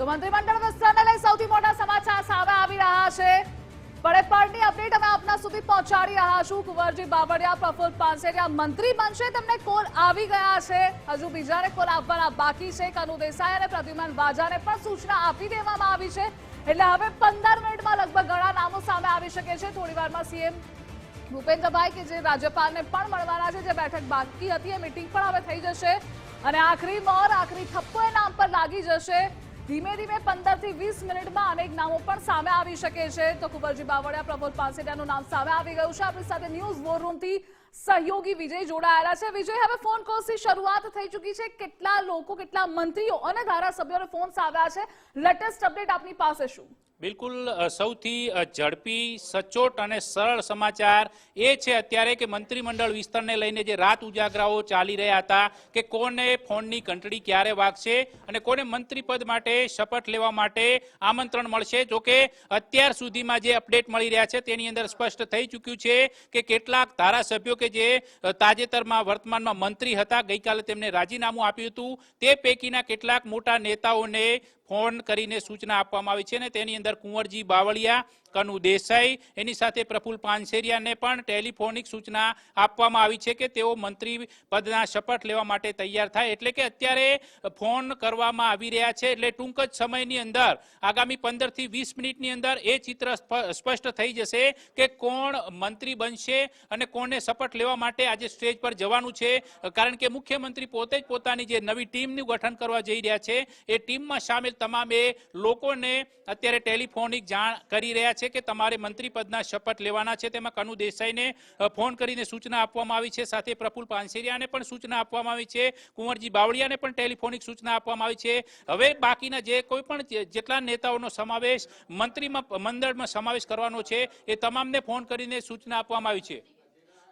તો મંત્રીમંડળ વિસ્તરણને લઈ સૌથી મોટા સમાચાર સામે આવી રહ્યા છે. પડે પડની અપડેટ અમે આપના સુધી પહોંચાડી રહ્યા છું. કુંવરજી બાવળિયા પ્રફુલ પાનસેરિયા મંત્રી બનશે, તમને કોલ આવી ગયા છે. હજુ બીજાને કોલ આપવાના બાકી છે. કનુ દેસાઈ અને પ્રદ્યુમન વાજાને પણ સૂચના આપી દેવામાં આવી છે. એટલે હવે પંદર મિનિટમાં લગભગ ઘણા નામો સામે આવી શકે છે. થોડી સીએમ ભૂપેન્દ્રભાઈ કે જે રાજ્યપાલને પણ મળવાના છે. જે બેઠક બાકી હતી, એ મિટિંગ પણ હવે થઈ જશે. અને આખરી મોર, આખરી થપ્પો એ નામ પર લાગી જશે. ધીમે ધીમે પંદરથી વીસ મિનિટમાં અનેક નામો પણ સામે આવી શકે છે. તો કુંવરજી બાવળિયા પ્રબોધ પાનસેરિયાનું નામ સામે આવી ગયું છે. આપણી સાથે ન્યૂઝ વોર રૂમથી સહયોગી વિજય જોડાયેલા છે. વિજય, હવે ફોન કોલથી શરૂઆત થઈ ચૂકી છે. કેટલા લોકો, કેટલા મંત્રીઓ અને ધારાસભ્યોને ફોન આવ્યા છે? લેટેસ્ટ અપડેટ આપની પાસે શું? બિલકુલ સૌથી ઝડપી, સચોટ અને સરળ સમાચાર એ છે અત્યારે કે મંત્રીમંડળ વિસ્તરણને લઈને જે રાત ઉજાગરાઓ ચાલી રહ્યા હતા કે કોને ફોનની ઘંટડી ક્યારે વાગશે અને કોને મંત્રીપદ માટે શપથ લેવા માટે આમંત્રણ મળશે. જો કે અત્યાર સુધીમાં જે અપડેટ મળી રહ્યા છે તેની અંદર સ્પષ્ટ થઈ ચૂક્યું છે કે કેટલાક ધારાસભ્યો કે જે તાજેતરમાં વર્તમાનમાં મંત્રી હતા, ગઈકાલે તેમને રાજીનામું આપ્યું હતું, તે પૈકીના કેટલાક મોટા નેતાઓને ફોન કરીને સૂચના આપવામાં આવી છે અને તેની અંદર કુંવરજી બાવળિયા કનુ દેસાઈ. એની સાથે પ્રફુલ પાનસેરિયાને પણ ટેલિફોનિક સૂચના આપવામાં આવી છે કે તેઓ મંત્રી પદના શપથ લેવા માટે તૈયાર થાય એટલે કે અત્યારે ફોન કરવામાં આવી રહ્યા છે એટલે ટૂંક જ સમયની અંદર, આગામી પંદરથી વીસ મિનિટની અંદર એ ચિત્ર સ્પષ્ટ થઈ જશે કે કોણ મંત્રી બનશે અને કોને શપથ લેવા માટે આજે સ્ટેજ પર જવાનું છે. કારણ કે મુખ્યમંત્રી પોતે જ પોતાની જે નવી ટીમનું ગઠન કરવા જઈ રહ્યા છે, એ ટીમમાં સામેલ તમામે લોકોને અત્યારે ટેલિફોનિક જાણ કરી રહ્યા છે કે તમારે મંત્રી પદના શપથ લેવાના છે, તેમાં કનુ દેસાઈને ફોન કરીને સૂચના આપવામાં આવી છે. સાથે પ્રફુલ પાનસેરિયાને પણ સૂચના આપવામાં આવી છે. કુંવરજી બાવળિયાને પણ ટેલિફોનિક સૂચના આપવામાં આવી છે. હવે બાકીના જે કોઈ પણ જેટલા નેતાઓનો સમાવેશ મંત્રીમાં, મંડળમાં સમાવેશ કરવાનો છે, એ તમામને ફોન કરીને સૂચના આપવામાં આવી છે.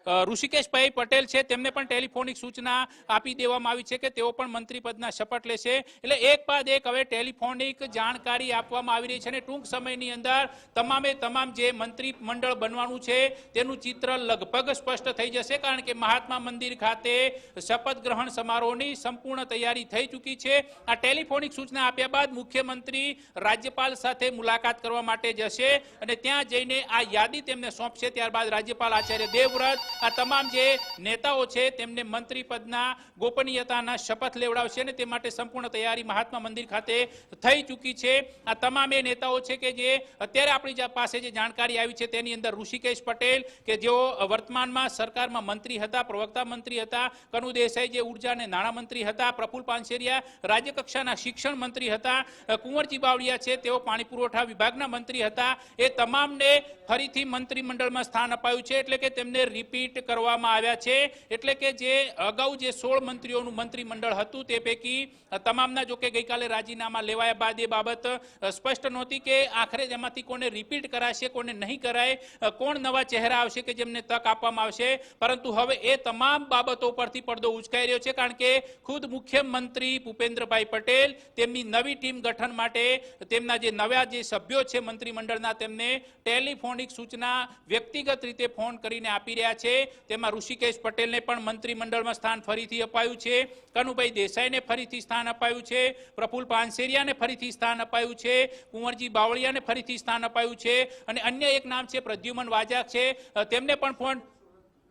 ઋષિકેશભાઈ પટેલ છે, તેમને પણ ટેલિફોનિક સૂચના આપી દેવામાં આવી છે કે તેઓ પણ મંત્રી પદના શપથ લેશે. એટલે એક બાદ એક હવે ટેલિફોનિક જાણકારી આપવામાં આવી રહી છે અને ટૂંક સમયની અંદર તમામે તમામ જે મંત્રી મંડળ બનવાનું છે, તેનું ચિત્ર લગભગ સ્પષ્ટ થઈ જશે કારણ કે મહાત્મા મંદિર ખાતે શપથ ગ્રહણ સમારોહની સંપૂર્ણ તૈયારી થઈ ચૂકી છે. આ ટેલિફોનિક સૂચના આપ્યા બાદ મુખ્યમંત્રી રાજ્યપાલ સાથે મુલાકાત કરવા માટે જશે અને ત્યાં જઈને આ યાદી તેમને સોંપશે. ત્યારબાદ રાજ્યપાલ આચાર્ય દેવવ્રત આ તમામ જે નેતાઓ છે, તેમને મંત્રી પદના ગોપનીયતાના શપથ લેવડાવશે અને તે માટે સંપૂર્ણ તૈયારી મહાત્મા મંદિર ખાતે થઈ ચૂકી છે. આ તમામ એ નેતાઓ છે કે જે અત્યારે આપણી પાસે જે જાણકારી આવી છે, તેની અંદર ઋષિકેશ પટેલ કે જેઓ વર્તમાનમાં સરકારમાં મંત્રી હતા, પ્રવક્તા મંત્રી હતા, કનુ દેસાઈ જે ઊર્જા અને નાણામંત્રી હતા, પ્રફુલ પાનસેરિયા રાજ્યકક્ષાના શિક્ષણ મંત્રી હતા કુંવરજી બાવળિયા છે, તેઓ પાણી પુરવઠા વિભાગના મંત્રી હતા. એ તમામને ફરીથી મંત્રીમંડળમાં સ્થાન અપાયું છે, એટલે કે તેમને રિપીટ કરવામાં આવ્યા છે. એટલે કે જે અગાઉ જે સોળ મંત્રીઓનું મંત્રીમંડળ હતું તે પૈકી તમામના જો કે ગઈકાલે રાજીનામા લેવાયા બાદ એ બાબત સ્પષ્ટ નહોતી કે આખરે જેમાંથી કોને રિપીટ કરાશે, કોને નહીં કરાય કોણ નવા ચહેરા આવશે કે જેમને તક આપવામાં આવશે. પરંતુ હવે એ તમામ બાબતો પરથી પડદો ઉચકાઈ રહ્યો છે કારણ કે ખુદ મુખ્યમંત્રી ભૂપેન્દ્રભાઈ પટેલ, તેમની નવી ટીમ ગઠન માટે, તેમના જે નવા જે સભ્યો છે મંત્રીમંડળના તેમને ટેલિફોનિક સૂચના વ્યક્તિગત રીતે ફોન કરીને આપી રહ્યા છે. તેમાં ઋષિકેશ પટેલને પણ મંત્રીમંડળમાં સ્થાન ફરીથી અપાયું છે. કનુભાઈ દેસાઈને ફરીથી સ્થાન અપાયું છે. પ્રફુલ પાનસેરિયાને ફરીથી સ્થાન અપાયું છે. કુંવરજી બાવળિયાને ફરીથી સ્થાન અપાયું છે. અને અન્ય એક નામ છે, પ્રદ્યુમન વાજાક છે. તેમને પણ ફોન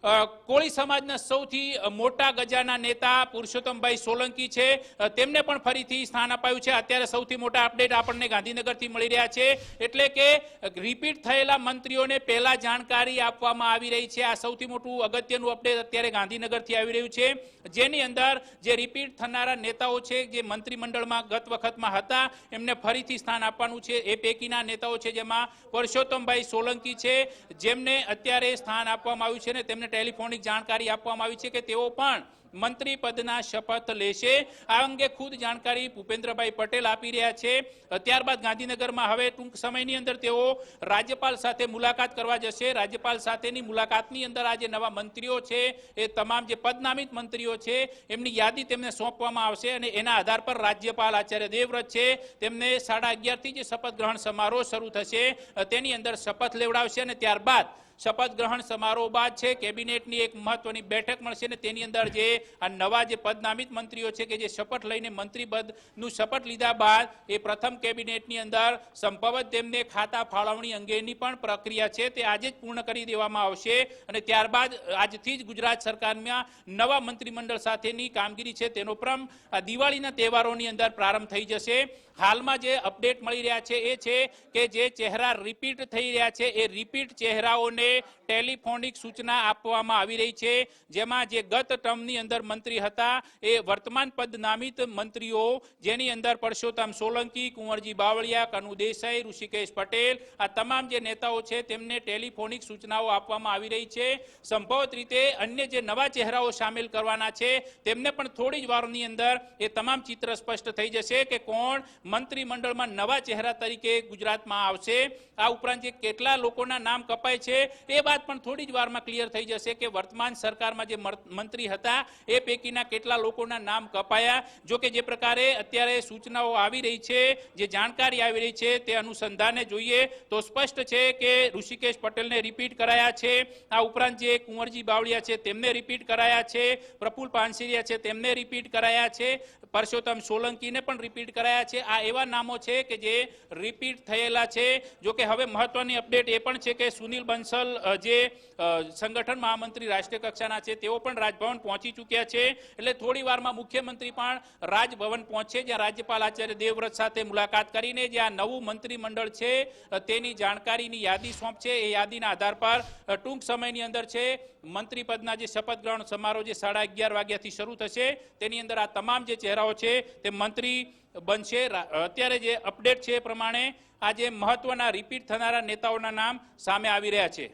કોળી સમાજના સૌથી મોટા ગજાના નેતા પુરુષોત્તમભાઈ સોલંકી છે. તેમને પણ ફરીથી સ્થાન અપાયું છે. અત્યારે સૌથી મોટા અપડેટ આપણને ગાંધીનગરથી મળી રહ્યા છે. એટલે કે રિપીટ થયેલા મંત્રીઓને પહેલા જાણકારી આપવામાં આવી રહી છે. આ સૌથી મોટું અગત્યનું અપડેટ અત્યારે ગાંધીનગરથી આવી રહ્યું છે. જેની અંદર જે રિપીટ થનારા નેતાઓ છે, જે મંત્રીમંડળમાં ગત વખતમાં હતા, એમને ફરીથી સ્થાન આપવાનું છે. એ પૈકીના નેતાઓ છે, જેમાં પુરુષોત્તમભાઈ સોલંકી છે. જેમને અત્યારે સ્થાન આપવામાં આવ્યું છે ને તેમને ટેલિફોનિક જાણકારી આપવામાં આવી છે કે તેઓ પણ મંત્રી પદના શપથ લેશે. આ અંગે ખુદ જાણકારી ભૂપેન્દ્રભાઈ પટેલ આપી રહ્યા છે. ત્યારબાદ ગાંધીનગરમાં હવે ટૂંક સમયની અંદર તેઓ રાજ્યપાલ સાથે મુલાકાત કરવા જશે. રાજ્યપાલ સાથેની મુલાકાતની અંદર આ જે નવા મંત્રીઓ છે. એ તમામ જે પદનામિત મંત્રીઓ છે, એમની યાદી તેમને સોંપવામાં આવશે અને એના આધાર પર રાજ્યપાલ આચાર્ય દેવવ્રત છે. તેમને સાડા અગિયારથી જે શપથ ગ્રહણ સમારોહ શરૂ થશે, તેની અંદર શપથ લેવડાવશે અને ત્યારબાદ શપથ ગ્રહણ સમારોહ બાદ છે, કેબિનેટની એક મહત્વની બેઠક મળશે ને તેની અંદર જે આ નવા જે પદનામિત મંત્રીઓ છે કે જે શપથ લઈને મંત્રી પદનું શપથ લીધા બાદ એ પ્રથમ કેબિનેટની અંદર સંભવત તેમને ખાતા ફાળવણી અંગેની પણ પ્રક્રિયા છે તે આજે જ પૂર્ણ કરી દેવામાં આવશે અને ત્યારબાદ આજથી જ ગુજરાત સરકારમાં નવા મંત્રીમંડળ સાથેની કામગીરી છે, તેનો ક્રમ દિવાળીના તહેવારોની અંદર પ્રારંભ થઈ જશે. હાલમાં જે અપડેટ મળી રહ્યા છે એ છે કે જે ચહેરા રિપીટ થઈ રહ્યા છે, એ રિપીટ ચહેરાઓને ટેલિફોનિક સૂચના આપવામાં આવી રહી છે. જેમાં જે ગત ટર્મની અંદર મંત્રી હતા, એ વર્તમાન પદ નામિત મંત્રીઓ જેની અંદર પરસોત્તમ સોલંકી, કુંવરજી બાવળિયા, કનુ દેસાઈ, ઋષિકેશ પટેલ, આ તમામ જે નેતાઓ છે તેમને ટેલિફોનિક સૂચનાઓ આપવામાં આવી રહી છે. સંભવત રીતે અન્ય જે નવા ચહેરાઓ સામેલ કરવાના છે, તેમને પણ થોડી જ વારની અંદર એ તમામ ચિત્ર સ્પષ્ટ થઈ જશે કે કોણ મંત્રીમંડળમાં નવા ચહેરા તરીકે ગુજરાતમાં આવશે. આ ઉપરાંત જે કેટલા લોકોના નામ કપાય છે, એ વાત પણ થોડી જ વારમાં ક્લિયર થઈ જશે કે વર્તમાન સરકારમાં જે મંત્રી હતા, એ પૈકીના કેટલા લોકોના નામ કપાયા. જો કે જે પ્રકારે અત્યારે સૂચનાઓ આવી રહી છે, જે જાણકારી આવી રહી છે તે અનુસંધાને જોઈએ તો સ્પષ્ટ છે કે ઋષિકેશ પટેલને રિપીટ કરાયા છે. આ ઉપરાંત જે કુંવરજી બાવળિયા છે તેમને રિપીટ કરાયા છે. પ્રફુલ પાનસિરિયા છે તેમને રિપીટ કરાયા છે. પરસોત્તમ સોલંકીને પણ રિપીટ કરાયા છે. આ એવા નામો છે કે જે રિપીટ થયેલા છે. જો કે હવે મહત્વની અપડેટ એ પણ છે કે સુનિલ બંસલ જે સંગઠન મહામંત્રી રાષ્ટ્રીય કક્ષાના છે, તેઓ પણ રાજભવન પહોંચી ચૂક્યા છે. એટલે થોડી વારમાં મુખ્યમંત્રી પણ રાજભવન પહોંચે જ્યાં રાજ્યપાલ આચાર્ય દેવવ્રત સાથે મુલાકાત કરીને જે આ નવું મંત્રીમંડળ છે તેની જાણકારીની યાદી સોંપશે. એ યાદીના આધાર પર ટૂંક સમયની અંદર છે, મંત્રી પદના જે શપથ ગ્રહણ સમારોહ જે સાડા અગિયાર વાગ્યાથી શરૂ થશે, તેની અંદર આ તમામ જે ચહેરાઓ છે, તે મંત્રી બનશે. અત્યારે જે અપડેટ છે એ પ્રમાણે આ જે મહત્વના રિપીટ થનારા નેતાઓના નામ સામે આવી રહ્યા છે.